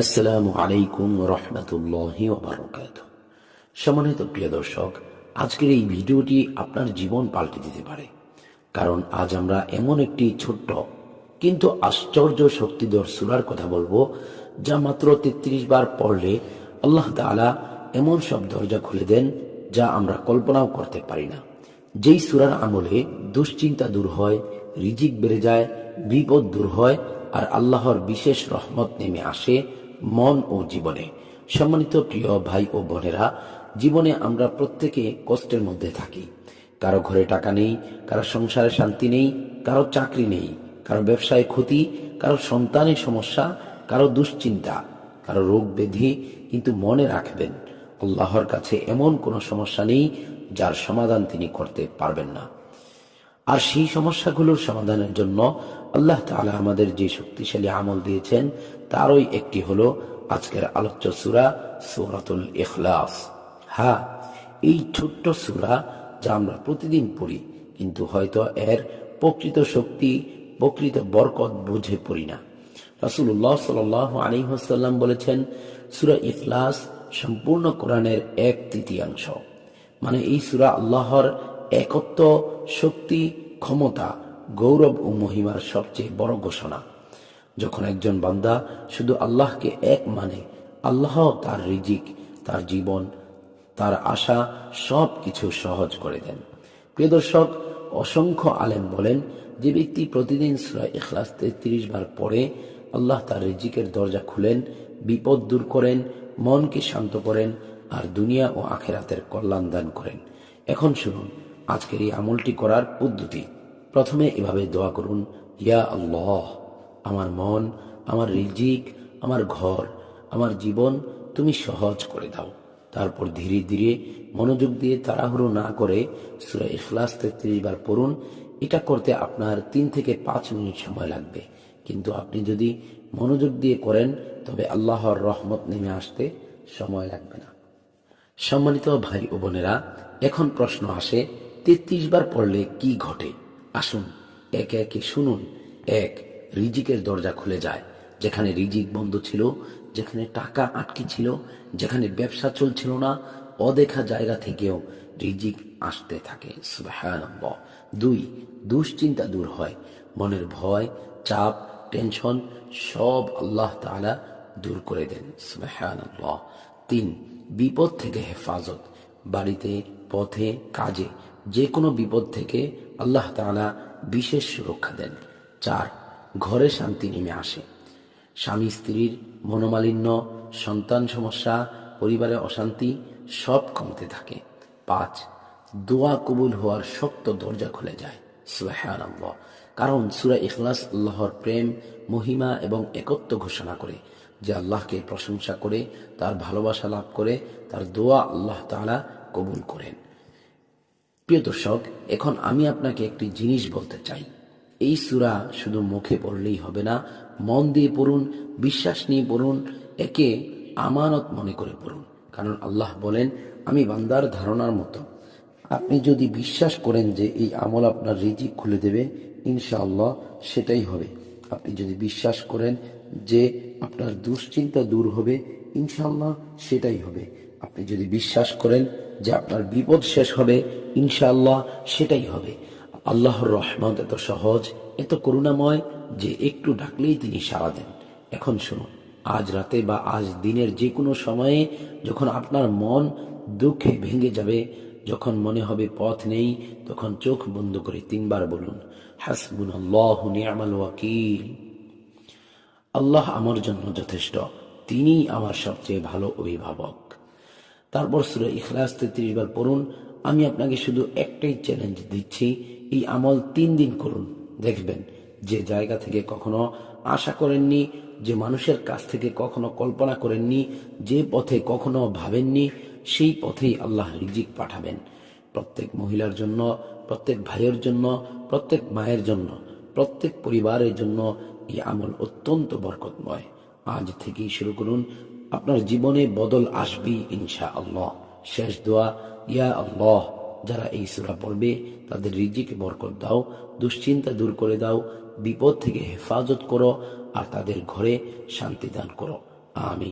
আসসালামু আলাইকুম রহমতুল্লাহি ওবরকাত সম্মানিত প্রিয় দর্শক, আজকের এই ভিডিওটি আপনার জীবন পাল্টে দিতে পারে, কারণ আজ আমরা এমন একটি ছোট্ট কিন্তু আশ্চর্য শক্তিধর সুরার কথা বলব, যা মাত্র তেত্রিশ বার পড়লে আল্লাহ তাআলা এমন সব দরজা খুলে দেন যা আমরা কল্পনাও করতে পারি না। যেই সুরার আমলে দুশ্চিন্তা দূর হয়, রিজিক বেড়ে যায়, বিপদ দূর হয় আর আল্লাহর বিশেষ রহমত নেমে আসে মন ও জীবনে। সম্মানিত প্রিয় ভাই ও বোনেরা, জীবনে আমরা প্রত্যেকে কষ্টের মধ্যে থাকি। কারও ঘরে টাকা নেই, কারও সংসারে শান্তি নেই, কারও চাকরি নেই, কারও ব্যবসায় ক্ষতি, কারও সন্তানের সমস্যা, কারও দুশ্চিন্তা, কারও রোগ ব্যাধি, কিন্তু মনে রাখবেন, আল্লাহর কাছে এমন কোনো সমস্যা নেই যার সমাধান তিনি করতে পারবেন না। আর সেই সমস্যাগুলোর সমাধানের জন্য আল্লাহ তাআলা আমাদের যে শক্তিশালী আমল দিয়েছেন, তারই একটি হলো আজকের আলোচ্য সুরা সূরাতুল ইখলাস। হ্যাঁ এই ছোট্ট সুরা যা আমরা প্রতিদিন পড়ি, কিন্তু হয়তো এর প্রকৃত শক্তি, প্রকৃত বরকত বুঝে পড়ি না। রাসূলুল্লাহ সাল্লাল্লাহু আলাইহি ওয়াসাল্লাম বলেছেন, সুরা ইখলাস সম্পূর্ণ কোরআনের এক তৃতীয়াংশ। মানে এই সুরা আল্লাহর একত্ব শক্তি, ক্ষমতা গৌরব ও মহিমার সবচেয়ে বড় ঘোষণা। যখন একজন বান্দা শুধু আল্লাহকে এক মানে আল্লাহ তার রিজিক, তার জীবন, তার আশা সব কিছু সহজ করে দেন। প্রিয় দর্শক, অসংখ্য আলেম বলেন, যে ব্যক্তি প্রতিদিন সুরা ইখলাস তেত্রিশ বার পড়ে, আল্লাহ তার রিজিকের দরজা খুলেন, বিপদ দূর করেন, মনকে শান্ত করেন, আর দুনিয়া ও আখেরাতের কল্যাণ দান করেন। এখন শুনুন, আজকের এই আমলটি করার পদ্ধতি। প্রথমে এভাবে দোয়া করুন, ইয়া আল্লাহ, আমার মন, আমার রিজিক, আমার ঘর, আমার জীবন তুমি সহজ করে দাও। তারপর ধীরে ধীরে মনোযোগ দিয়ে তাড়াহুড়ো না করে সুরা ইখলাস তেত্রিশ বার পড়ুন। এটা করতে আপনার তিন থেকে পাঁচ মিনিট সময় লাগবে। কিন্তু আপনি যদি মনোযোগ দিয়ে করেন, তবে আল্লাহর রহমত নেমে আসতে সময় লাগবে না। সম্মানিত ভাই ও বোনেরা, এখন প্রশ্ন আসে, তেত্রিশ বার পড়লে কি ঘটে? আসুন, একে একে শুনুন। এক, রিজিকের দরজা খুলে যায়, যেখানে রিজিক বন্ধ ছিল, যেখানে টাকা আটকে ছিল, যেখানে ব্যবসা চলছিল না, অদেখা জায়গা থেকেও রিজিক আসতে থাকে। দুই, দুশ্চিন্তা দূর হয়। মনের ভয়, চাপ, টেনশন সব আল্লাহ তাআলা দূর করে দেন। তিন, বিপদ থেকে হেফাজত। বাড়িতে, পথে, কাজে যে কোনো বিপদ থেকে আল্লাহ তাআলা বিশেষ সুরক্ষা দেন। চার, ঘরে শান্তি নেমে আসে। স্বামী স্ত্রীর মনোমালিন্য, সন্তান সমস্যা, পরিবারে অশান্তি সব কমতে থাকে। পাঁচ, দোয়া কবুল হওয়ার শক্ত দরজা খুলে যায়। সুবহানাল্লাহ। কারণ সূরা ইখলাস আল্লাহর প্রেম, মহিমা এবং একত্ব ঘোষণা করে, যে আল্লাহকে প্রশংসা করে, তার ভালোবাসা লাভ করে, তার দোয়া আল্লাহ তাআলা কবুল করেন। প্রিয় দর্শক, এখন আমি আপনাকে একটি জিনিস বলতে চাই। এই সুরা শুধু মুখে পড়লেই হবে না, মন দিয়ে পড়ুন, বিশ্বাস নিয়ে পড়ুন, একে আমানত মনে করে পড়ুন। কারণ আল্লাহ বলেন, আমি বান্দার ধারণার মতো। আপনি যদি বিশ্বাস করেন যে এই আমল আপনার রিজিক খুলে দেবে, ইনশাআল্লাহ সেটাই হবে। আপনি যদি বিশ্বাস করেন যে আপনার দুশ্চিন্তা দূর হবে, ইনশাআল্লাহ সেটাই হবে। আপনি যদি বিশ্বাস করেন যে আপনার বিপদ শেষ হবে, ইনশাআল্লাহ সেটাই হবে। আল্লাহর রহমত এত সহজ, এত করুণাময় যে একটু ডাকলেই তিনি সাড়া দেন। এখন শুনুন, আজ রাতে বা আজ দিনের যে কোনো সময়ে যখন আপনার মন দুঃখে ভেঙে যাবে, যখন মনে হবে পথ নেই, তখন চোখ বন্ধ করে তিনবার বলুন হাসবুন ওয়াকিল। আল্লাহ আমার জন্য যথেষ্ট তিনি আমার সবচেয়ে ভালো অভিভাবক। তারপর সুরে ইখলাস তেত্রিশ বার পড়ুন। আমি আপনাকে শুধু একটাই চ্যালেঞ্জ দিচ্ছি, এই আমল তিন দিন করুন। দেখবেন যে জায়গা থেকে কখনো আশা করেননি, যে মানুষের কাছ থেকে কখনো কল্পনা করেননি, যে পথে কখনো ভাবেননি, সেই পথেই আল্লাহ রিজিক পাঠাবেন। প্রত্যেক মহিলার জন্য, প্রত্যেক ভাইয়ের জন্য, প্রত্যেক মায়ের জন্য, প্রত্যেক পরিবারের জন্য এই আমল অত্যন্ত বরকতময়। আজ থেকেই শুরু করুন। আপনার জীবনে বদল আসবে ইনশা আল্লাহ শেষ দোয়া, ইয়া আল্লাহ, যারা এই সুরা পড়বে, তাদের রিজিকে বরকত দাও, দুশ্চিন্তা দূর করে দাও, বিপদ থেকে হেফাজত করো, আর তাদের ঘরে শান্তি দান করো। আমি